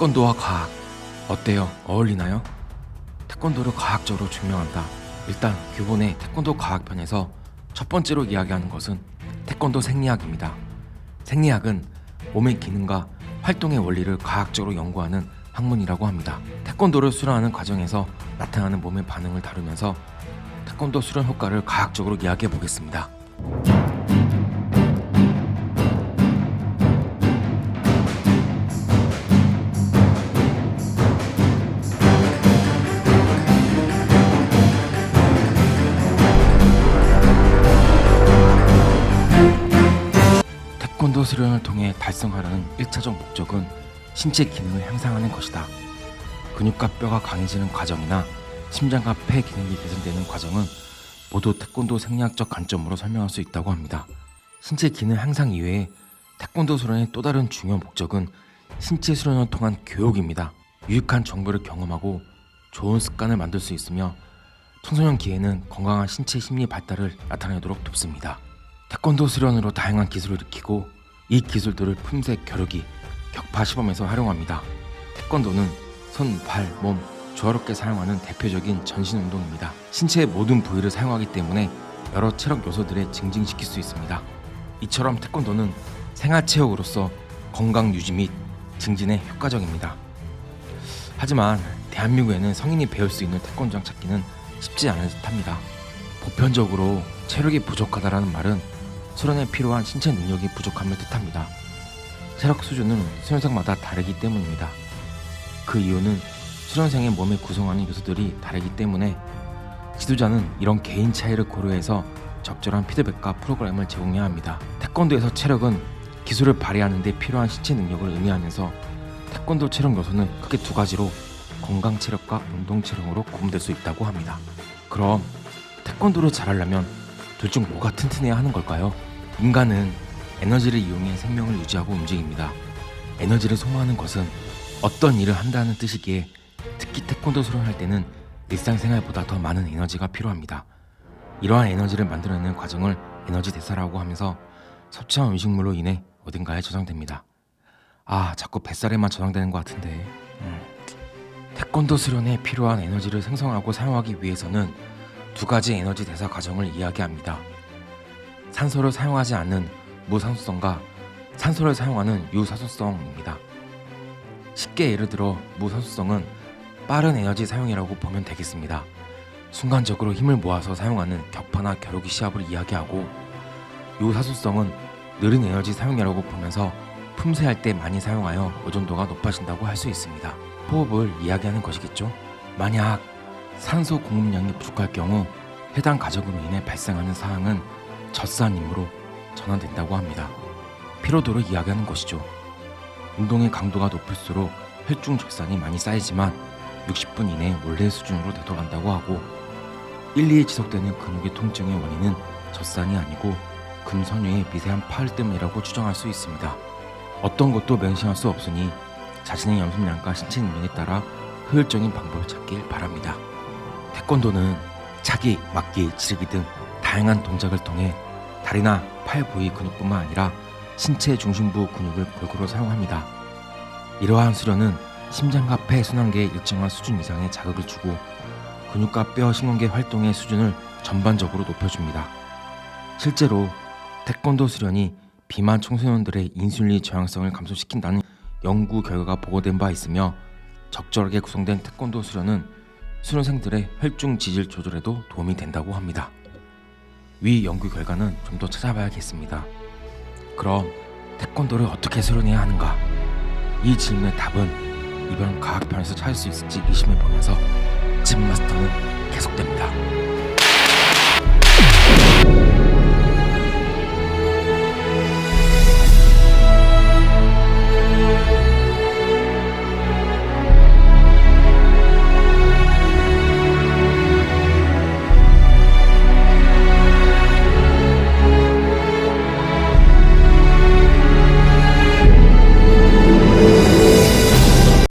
태권도와 과학 어때요? 어울리나요? 태권도를 과학적으로 증명한다. 일단 교본의 태권도 과학편에서 첫 번째로 이야기하는 것은 태권도 생리학입니다. 생리학은 몸의 기능과 활동의 원리를 과학적으로 연구하는 학문이라고 합니다. 태권도를 수련하는 과정에서 나타나는 몸의 반응을 다루면서 태권도 수련 효과를 과학적으로 이야기해 보겠습니다. 수련을 통해 달성하려는 1차적 목적은 신체 기능을 향상하는 것이다. 근육과 뼈가 강해지는 과정이나 심장과 폐 기능이 개선되는 과정은 모두 태권도 생리학적 관점으로 설명할 수 있다고 합니다. 신체 기능 향상 이외에 태권도 수련의 또 다른 중요 목적은 신체 수련을 통한 교육입니다. 유익한 정보를 경험하고 좋은 습관을 만들 수 있으며 청소년 기에는 건강한 신체 심리 발달을 나타내도록 돕습니다. 태권도 수련으로 다양한 기술을 익히고 이 기술들을 품새 겨루기, 격파 시범에서 활용합니다. 태권도는 손, 발, 몸 조화롭게 사용하는 대표적인 전신 운동입니다. 신체의 모든 부위를 사용하기 때문에 여러 체력 요소들을 증진시킬 수 있습니다. 이처럼 태권도는 생활체육으로서 건강 유지 및 증진에 효과적입니다. 하지만 대한민국에는 성인이 배울 수 있는 태권도장 찾기는 쉽지 않은 듯합니다. 보편적으로 체력이 부족하다라는 말은 수련에 필요한 신체 능력이 부족함을 뜻합니다. 체력 수준은 수련생마다 다르기 때문입니다. 그 이유는 수련생의 몸에 구성하는 요소들이 다르기 때문에 지도자는 이런 개인 차이를 고려해서 적절한 피드백과 프로그램을 제공해야 합니다. 태권도에서 체력은 기술을 발휘하는 데 필요한 신체 능력을 의미하면서 태권도 체력 요소는 크게 두 가지로 건강 체력과 운동 체력으로 구분될 수 있다고 합니다. 그럼 태권도를 잘하려면 둘 중 뭐가 튼튼해야 하는 걸까요? 인간은 에너지를 이용해 생명을 유지하고 움직입니다. 에너지를 소모하는 것은 어떤 일을 한다는 뜻이기에 특히 태권도 수련할 때는 일상생활보다 더 많은 에너지가 필요합니다. 이러한 에너지를 만들어내는 과정을 에너지 대사라고 하면서 섭취한 음식물로 인해 어딘가에 저장됩니다. 아, 자꾸 뱃살에만 저장되는 것 같은데. 음. 태권도 수련에 필요한 에너지를 생성하고 사용하기 위해서는 두 가지 에너지 대사 과정을 이야기합니다. 산소를 사용하지 않는 무산소성과 산소를 사용하는 유산소성입니다. 쉽게 예를 들어 무산소성은 빠른 에너지 사용이라고 보면 되겠습니다. 순간적으로 힘을 모아서 사용하는 격파나 겨루기 시합을 이야기하고 유산소성은 느린 에너지 사용이라고 보면서 품새할 때 많이 사용하여 의존도가 높아진다고 할 수 있습니다. 호흡을 이야기하는 것이겠죠. 만약 산소 공급량이 부족할 경우 해당 가정으로 인해 발생하는 사항은 젖산 힘으로 전환된다고 합니다. 피로도를 이야기하는 것이죠. 운동의 강도가 높을수록 혈중 젖산이 많이 쌓이지만 60분 이내 원래 수준으로 되돌아간다고 하고 1, 2일 지속되는 근육의 통증의 원인은 젖산이 아니고 금선유의 미세한 파열 때문이라고 추정할 수 있습니다. 어떤 것도 맹신할 수 없으니 자신의 연습량과 신체 능력에 따라 효율적인 방법을 찾길 바랍니다. 태권도는 차기, 막기, 지르기 등 다양한 동작을 통해 다리나 팔 부위 근육뿐만 아니라 신체 중심부 근육을 골고루 사용합니다. 이러한 수련은 심장과 폐 순환계에 일정한 수준 이상의 자극을 주고 근육과 뼈 신경계 활동의 수준을 전반적으로 높여줍니다. 실제로 태권도 수련이 비만 청소년들의 인슐린 저항성을 감소시킨다는 연구 결과가 보고된 바 있으며 적절하게 구성된 태권도 수련은 수련생들의 혈중 지질 조절에도 도움이 된다고 합니다. 위 연구 결과는 좀 더 찾아봐야겠습니다. 그럼 태권도를 어떻게 수련해야 하는가? 이 질문의 답은 이번 과학편에서 찾을 수 있을지 의심해 보면서 진 마스터는 계속됩니다.